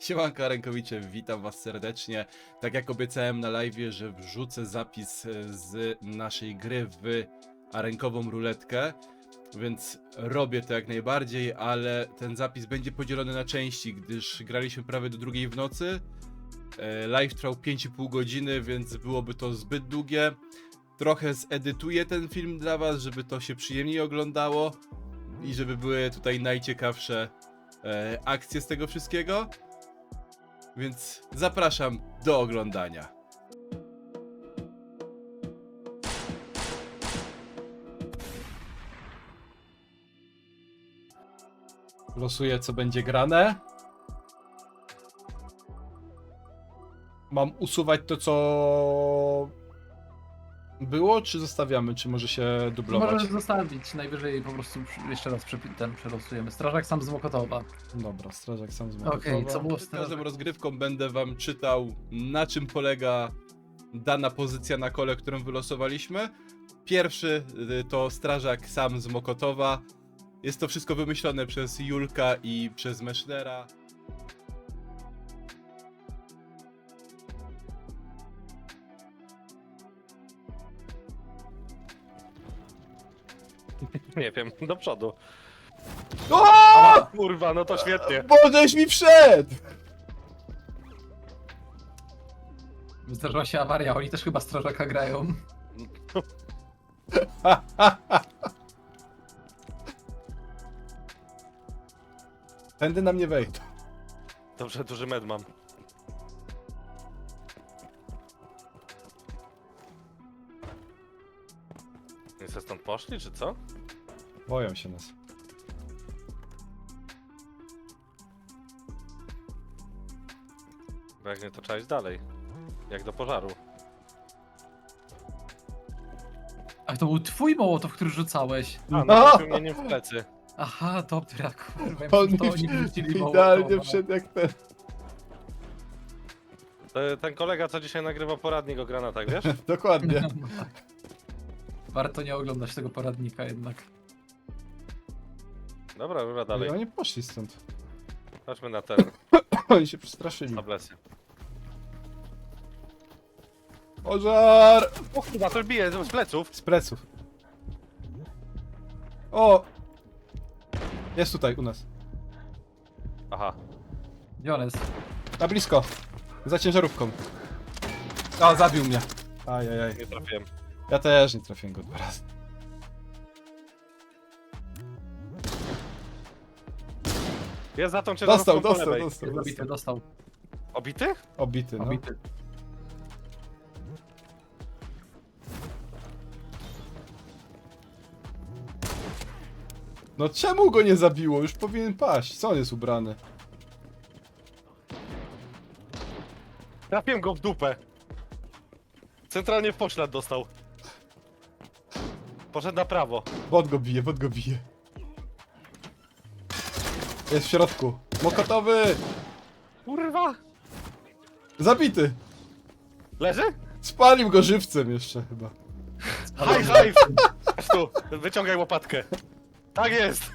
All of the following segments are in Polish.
Siemanko Rękowicze, witam was serdecznie. Tak jak obiecałem na live, że wrzucę zapis e, z naszej gry w rękową ruletkę, więc robię to jak najbardziej, ale ten zapis będzie podzielony na części, gdyż graliśmy prawie do drugiej w nocy. E, Live trwał 5,5 godziny, więc byłoby to zbyt długie. Trochę zedytuję ten film dla was, żeby to się przyjemniej oglądało i żeby były tutaj najciekawsze e, akcje z tego wszystkiego. Więc zapraszam do oglądania. Losuję, co będzie grane. Mam usuwać to, co było, czy zostawiamy? Czy może się dublować? Możesz zostawić, najwyżej po prostu jeszcze raz przepi- ten przerosujemy. Strażak sam z Mokotowa. Dobra, strażak sam z Okej, co było Przed strażak? każdą rozgrywką będę wam czytał, na czym polega dana pozycja na kole, którą wylosowaliśmy. Pierwszy y, to strażak sam z Mokotowa. Jest to wszystko wymyślone przez Julka i przez Mesznera. Nie wiem, do przodu. O! Kurwa, no to świetnie. Bożeś mi wszedł! Zdarzyła się awaria, oni też chyba strażaka grają. Tędy na mnie wejdą. Dobrze, duży med mam. Nie se stąd poszli, czy co? Boją się nas. Bo jak nie, to trzeba iść dalej. Jak do pożaru. A to był twój mołotow, który rzucałeś. A, no No! to mnie nie w plecy. Aha, dobra, kurwa. ja to oni wrzucili idealnie mołotowa. wszedł jak ten. To, ten kolega, co dzisiaj nagrywa poradnik o granatach, wiesz? Dokładnie. No. Warto nie oglądać tego poradnika jednak. Dobra, rura I dalej. oni poszli stąd. Chodźmy na ten, Oni się przestraszyli. tablesy. Pożar! O kurwa, to bije z pleców. Z pleców. O! Jest tutaj u nas. Aha. Gdzie on jest? Na blisko. Za ciężarówką. O, zabił mnie. Ajajaj. Nie trafiłem. Ja też nie trafiłem go dwa razy. Jest za tą ciężarówką Dostał, po dostał, lewej. dostał, Zabity, dostał. dostał. Obity? Obity, no. Obity. No czemu go nie zabiło? Już powinien paść. Co on jest ubrany? Trafiłem go w dupę. Centralnie w poślad dostał. Poszedł na prawo. Bot go bije, bot go bije. Jest w środku. Mokotowy! Kurwa! Zabity! Leży? Spalił go żywcem jeszcze chyba. High five! Chodź tu, wyciągaj łopatkę. Tak jest!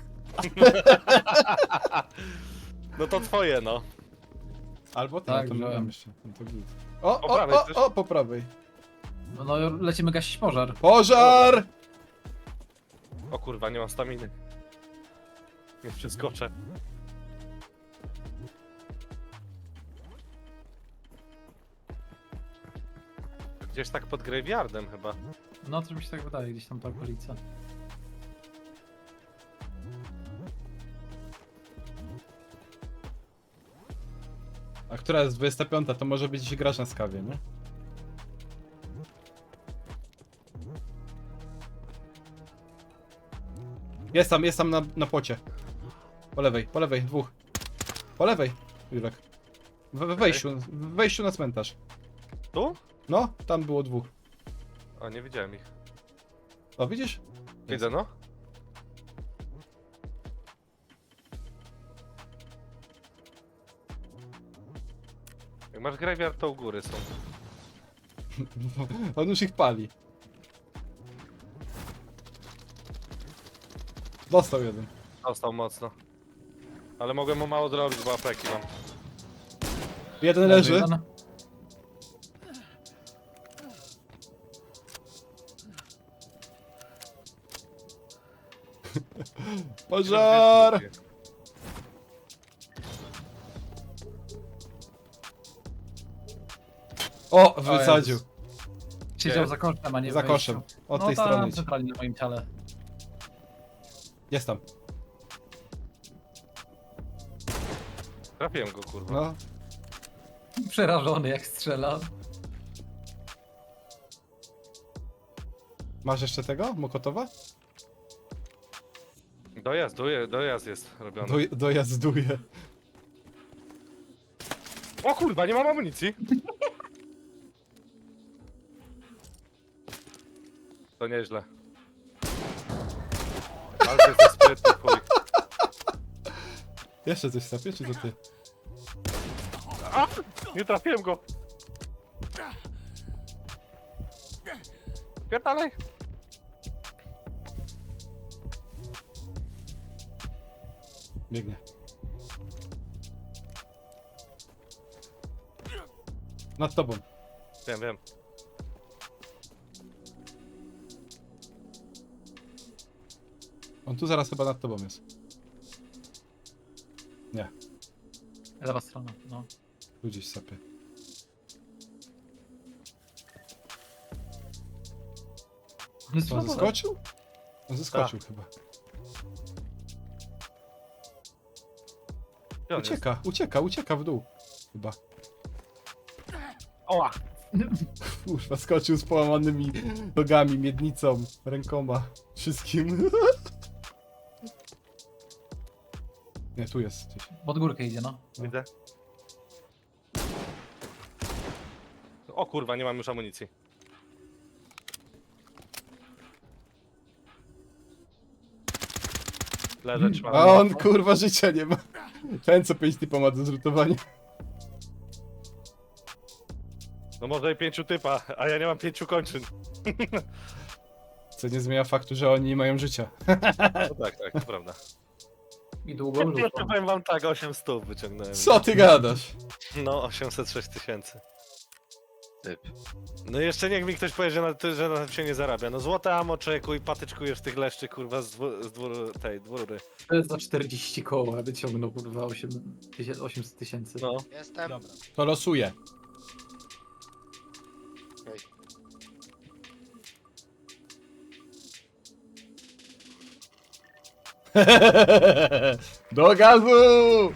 No to twoje, no. Albo ty, Tak, no to wziąłem. jeszcze. No to git. O, Po o, prawej o, o, po prawej. No, no lecimy gasić pożar. Pożar! O kurwa, nie mam staminy. Nie przeskoczę. Gdzieś tak pod graveyardem chyba. No, to mi się tak wydaje, gdzieś tam ta okolica. A która jest 25? To może być dzisiaj grasz na skawie, nie? Jest tam, jest tam na, na pocie. Po lewej, po lewej, dwóch. Po lewej, Jurek. W, w wejściu, w wejściu na cmentarz. Tu? No, tam było dwóch. O, nie widziałem ich. O, widzisz? Widzę, no. Jak masz graveyard, to u góry są. On już ich pali. Dostał jeden. Dostał mocno. Ale mogłem mu mało zrobić, bo apeki mam. Jeden leży. jeden. Pożar! O, wysadził. Siedział za koszem, a nie w Za wejściu. koszem. Od no tej tam, strony idź. centralnie na moim ciele. Jest tam. Trafiłem go, kurwa. No. Przerażony jak strzela. Masz jeszcze tego? Mokotowa? Dojazd, doje, dojazd jest robiony. Do, dojazduje. O kurwa, nie mam amunicji. To nieźle. Ale to jest sprytny chuj. Jeszcze coś sapie, czy to ty? A! Nie trafiłem go. Pierdalej. Biegnie. Nad tobą. Wiem, wiem. On tu zaraz chyba nad tobą jest. Nie, Lewa strona, no. tu gdzieś sapie. On On zeskoczył? On zeskoczył chyba. Gdzie on jest? Ucieka, ucieka, ucieka w dół. Chyba. Oła! Kurwa, skoczył z połamanymi nogami, miednicą, rękoma, wszystkim. Nie, tu jest gdzieś. Pod górkę idzie, no. Widzę. O kurwa, nie mam już amunicji. Leżę, trzymam. A on kurwa życia nie ma. Ten co pięć typa ma do zrutowania. No może i pięciu typa, a ja nie mam pięciu kończyn. Co nie zmienia faktu, że oni nie mają życia. No tak, tak, to prawda. I długo Jeszcze rzucą. powiem wam tak, 8 stów wyciągnąłem. Co ty gadasz? No, 806 tysięcy. Typ. No jeszcze niech mi ktoś powie, że na, ty- że na tym się nie zarabia. No złote amo czeku i patyczkujesz tych leszczy, kurwa, z, dwu, z dwór, tej, dwórury. To jest za 40 koła wyciągnął kurwa 8 tysię- 800 tysięcy. No. Jestem. Dobra. To losuję. Do gazu!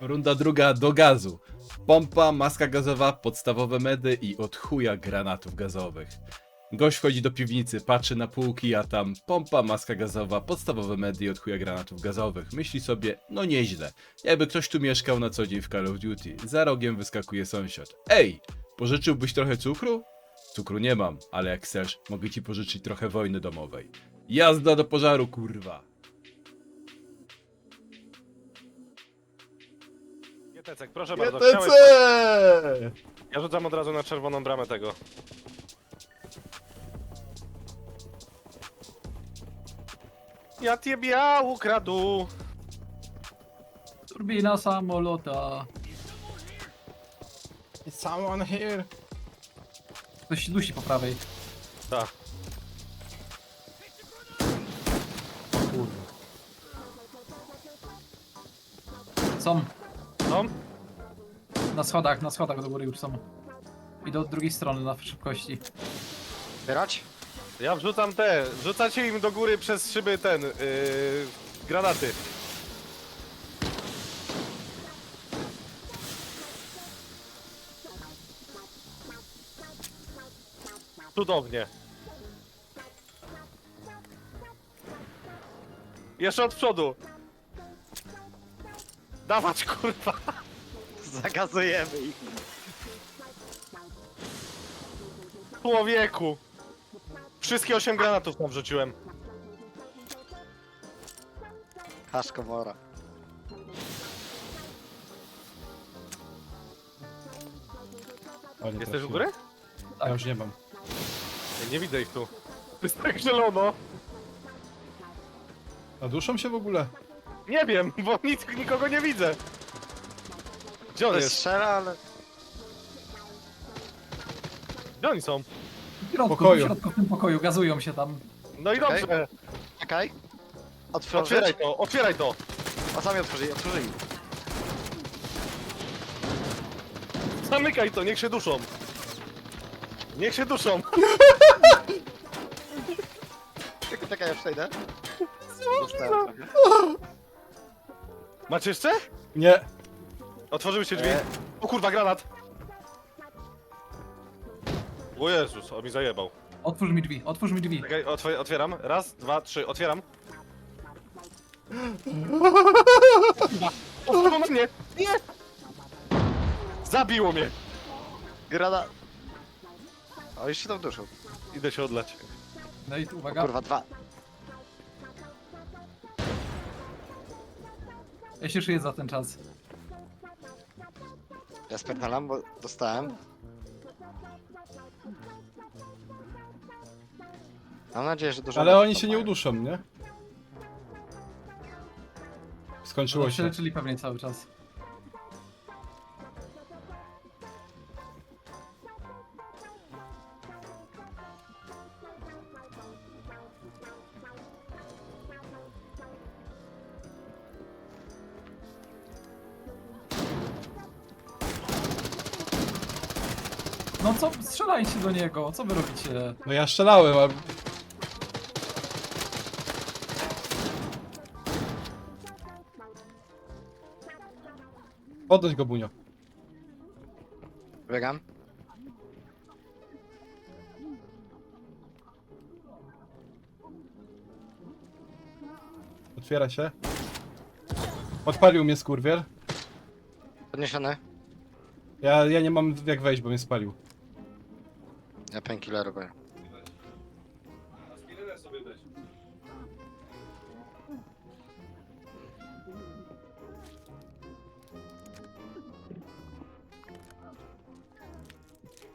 Runda druga do gazu. Pompa, maska gazowa, podstawowe medy i od chuja granatów gazowych. Gość wchodzi do piwnicy, patrzy na półki, a tam pompa, maska gazowa, podstawowe medy i od chuja granatów gazowych. Myśli sobie, no nieźle. Jakby ktoś tu mieszkał na co dzień w Call of Duty. Za rogiem wyskakuje sąsiad. Ej, pożyczyłbyś trochę cukru? Cukru nie mam, ale jak chcesz, mogę ci pożyczyć trochę wojny domowej. Jazda do pożaru, kurwa. Proszę bardzo. GTC! Ja rzucam od razu na czerwoną bramę tego. Ja ciebie ukradł! Turbina samolota. Is someone here? Ktoś dusi po prawej. Tak. Są. Na schodach, na schodach do góry już są. I do drugiej strony na szybkości. Zbierać? ja wrzucam te, wrzucacie im do góry przez szyby ten, yy, granaty. Cudownie. Jeszcze od przodu. Dawać kurwa. Zagazujemy ich. Człowieku. Wszystkie 8 granatów tam wrzuciłem. Haszkomora. O, nie Jesteś u trafiłem. góry? Ja już nie mam. Ja nie widzę ich tu. Jest tak zielono. A duszą się w ogóle? Nie wiem, bo nic, nikogo nie widzę. Gdzie on jest? strzela, ale... Gdzie oni są? W środku, Pokoju. w środku w tym pokoju, gazują się tam. No i dobrze. Czekaj. Otworzyć. Otwieraj to, otwieraj to. A sami otworzyli, otworzyli. Zamykaj to, niech się duszą. Niech się duszą. Czekaj, czekaj, ja przejdę. Dostałem. Macie jeszcze? Nie. Otworzyły się drzwi. E. O kurwa, granat. O Jezus, on mi zajebał. Otwórz mi drzwi, otwórz mi drzwi. Czekaj, otw- otwieram. Raz, dwa, trzy, otwieram. Otworzyło na mnie! Nie! Zabiło mnie! Grada. O, już się tam duszą. Idę się odlać. No i tu uwaga, Kurwa, dwa. ja się szyję za ten czas. Ja spierdalam, bo dostałem. Mam nadzieję, że dużo... Ale oni się nie uduszą, nie? Skończyło się się. leczyli pewnie cały czas. No co, strzelajcie do niego, co wy robicie? No ja strzelałem, a... Podnoś go, Bunio. Biegam. Otwiera się. Odpalił mnie skurwiel. Podniesiony. Ja, ja nie mam jak wejść, bo mnie spalił. Ja painkiller robię.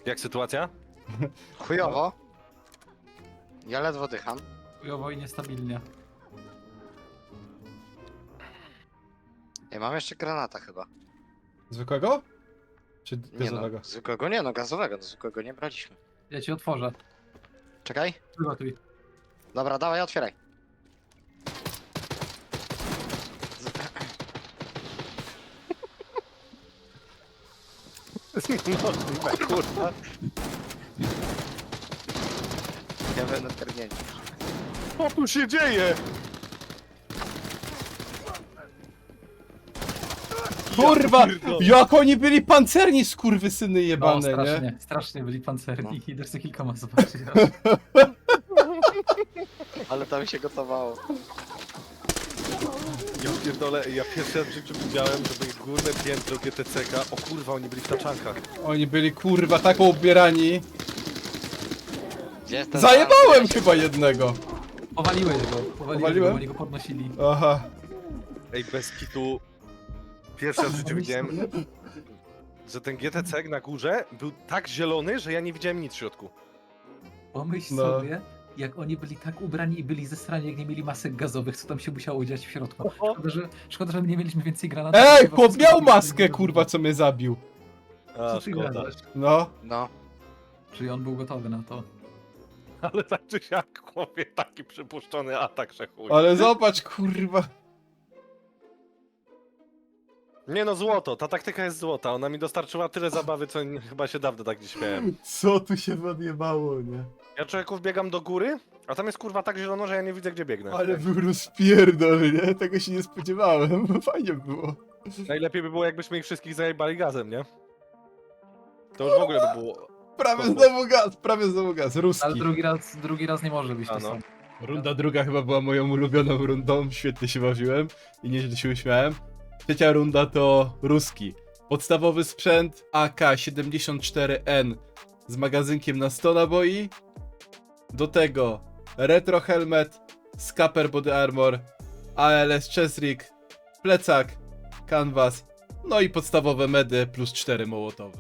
Jak sytuacja? Chujowo. Ja ledwo dycham. Chujowo i niestabilnie. Ja mam jeszcze granata chyba. Zwykłego? Czy Nie gazowego? no, zwykłego nie no, gazowego, no zwykłego nie braliśmy. Ja ci otworzę. Czekaj. Przygotuj. Dobra, dawaj, otwieraj. No, kurwa. Ja będę terminie. Co tu się dzieje? Kurwa! Jak oni byli pancerni, skurwysyny No, jebane, nie? strasznie, strasznie byli pancerni. Idę sobie kilkoma zobaczyć. Ale tam się gotowało. Ja pierdolę, ja pierwszy raz w życiu widziałem, żeby górne piętro GTCK, o kurwa, oni byli w taczankach. Oni byli kurwa tak ubierani. Gdzie jest ten Zajebałem chyba jednego. Powaliłeś go, powaliłeś Powaliłem? go, bo oni go podnosili. Aha. Ej, bez kitu, pierwszy raz w życiu widziałem, że ten GTC na górze był tak zielony, że ja nie widziałem nic w środku. Pomyśl No. sobie, jak oni byli tak ubrani i byli zesrani, jak nie mieli masek gazowych, co tam się musiało dziać w środku. Szkoda, że, szkoda, że my nie mieliśmy więcej granatów. Ej, Chyba chłop miał maskę, kurwa, co mnie zabił. A, Co ty szkoda. gadasz? No. No. Czyli on był gotowy na to. Ale tak czy siak, chłopie, taki przypuszczony atak, że chuj. Ale zobacz, kurwa. Nie no, złoto, ta taktyka jest złota, ona mi dostarczyła tyle zabawy, co nie- chyba się dawno tak nie śmiałem. Co tu się odjebało, nie? Ja człowieku biegam do góry, a tam jest kurwa tak zielono, że ja nie widzę gdzie biegnę. Ale był rozpierdol, nie? Tego się nie spodziewałem. Fajnie było. Najlepiej by było jakbyśmy ich wszystkich zajebali gazem, nie? To już w ogóle by było... Prawie Spoko. znowu gaz, prawie znowu gaz. Ale Ruski. drugi raz, drugi raz nie może być A to no. samo. Runda druga chyba była moją ulubioną rundą. Świetnie się bawiłem i nieźle się uśmiałem. Trzecia runda to ruski. Podstawowy sprzęt AK-74N z magazynkiem na 100 naboi. Do tego retro helmet, Scapper Body Armor, ALS Chesrick, plecak, canvas, no i podstawowe medy plus 4 mołotowe.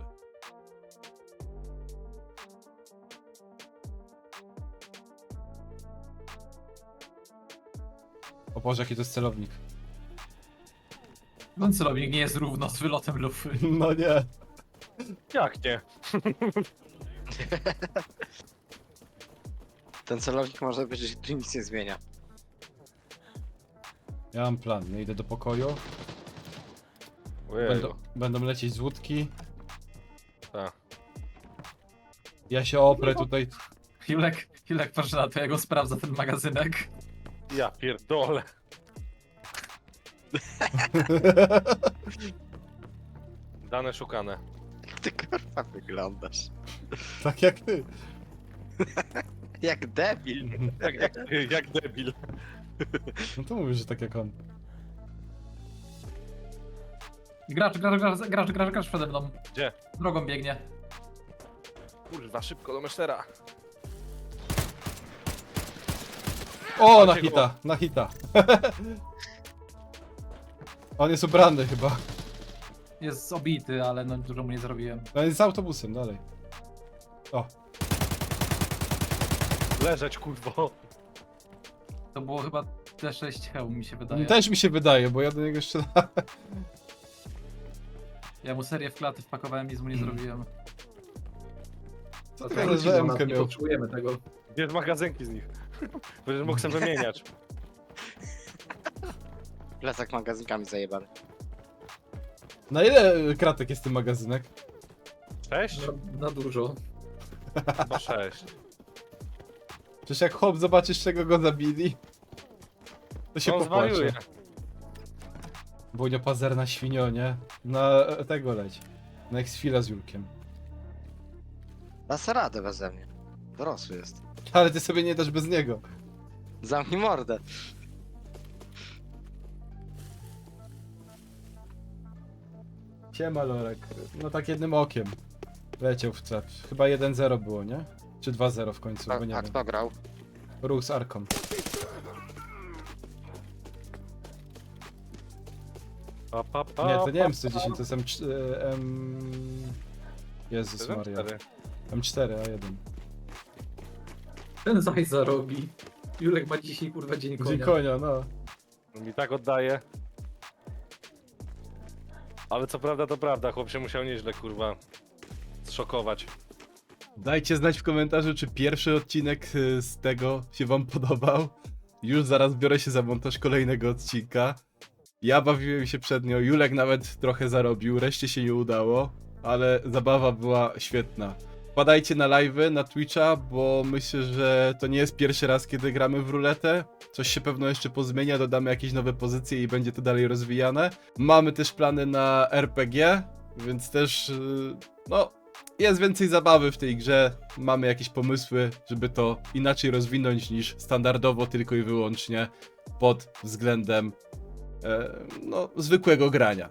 O Boże, jaki to jest celownik. Ten celownik nie jest równo z wylotem lufy. No nie. Jak nie? Ten celownik można powiedzieć, że tu nic nie zmienia. Ja mam plan, nie idę do pokoju. Ojej. Będą, będą lecieć z łódki. Tak. Ja się oprę tutaj. Julek, Julek, proszę na to, ja go sprawdzę ten magazynek. Ja pierdolę. Dane szukane. Jak ty kurwa wyglądasz? tak jak ty. Jak debil. Jak, jak, jak debil. No to mówisz, że tak jak on. Gracz, gracz, gracz, gracz, gracz, gracz przede mną. Gdzie? Drogą biegnie. Kurwa, szybko do mesztera. O, na hita, na hita. on jest ubrany chyba. Jest obity, ale no dużo mu nie zrobiłem. On jest z autobusem dalej. O, Leżeć, kurwo. To było chyba T6 hełm mi się wydaje. też mi się wydaje, bo ja do niego strzelałem. Ja mu serię w klaty wpakowałem, nic mu nie zrobiłem. Co To ty do nas, MK nie miał? potrzebujemy tego. Gdzie jest magazynki z nich? Będziesz mógł sobie wymieniać. Plecak magazynkami zajebany. Na ile kratek jest ten magazynek? Sześć? Na, na dużo. Chyba sześć. Przecież jak chłop zobaczysz czego go zabili, to się On popłacze. zwariuje. Bunio pazerna świnio, nie? Na e, tego leć. Na X-Fila z Julkiem. Da se radę beze mnie. Dorosły jest. Ale ty sobie nie dasz bez niego. Zamknij mordę. Siema Lorek. No tak jednym okiem. Leciał w trap. Chyba 1-0 było, nie? Czy 2-0 w końcu, A, bo nie a wiem. kto grał? Ruch z Arką. Pa, pa, pa, Nie, to nie pa, M110, to jest M... e, M... Jezus. Maria. Cztery. M4, A1. Ten zaj zarobi. Julek ma dzisiaj kurwa dzień Dzień konia, no. Mi tak oddaje. Ale co prawda to prawda, chłop się musiał nieźle kurwa zszokować. Dajcie znać w komentarzu, czy pierwszy odcinek y, z tego się wam podobał. Już zaraz biorę się za montaż kolejnego odcinka. Ja bawiłem się przednio, Julek nawet trochę zarobił, reszcie się nie udało, ale zabawa była świetna. Wpadajcie na live'y, na Twitcha, bo myślę, że to nie jest pierwszy raz, kiedy gramy w ruletę. Coś się pewno jeszcze pozmienia, dodamy jakieś nowe pozycje i będzie to dalej rozwijane. Mamy też plany na RPG, więc też, y, no, jest więcej zabawy w tej grze, mamy jakieś pomysły, żeby to inaczej rozwinąć niż standardowo tylko i wyłącznie pod względem e, no, zwykłego grania.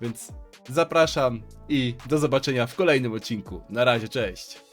Więc zapraszam i do zobaczenia w kolejnym odcinku. Na razie, cześć!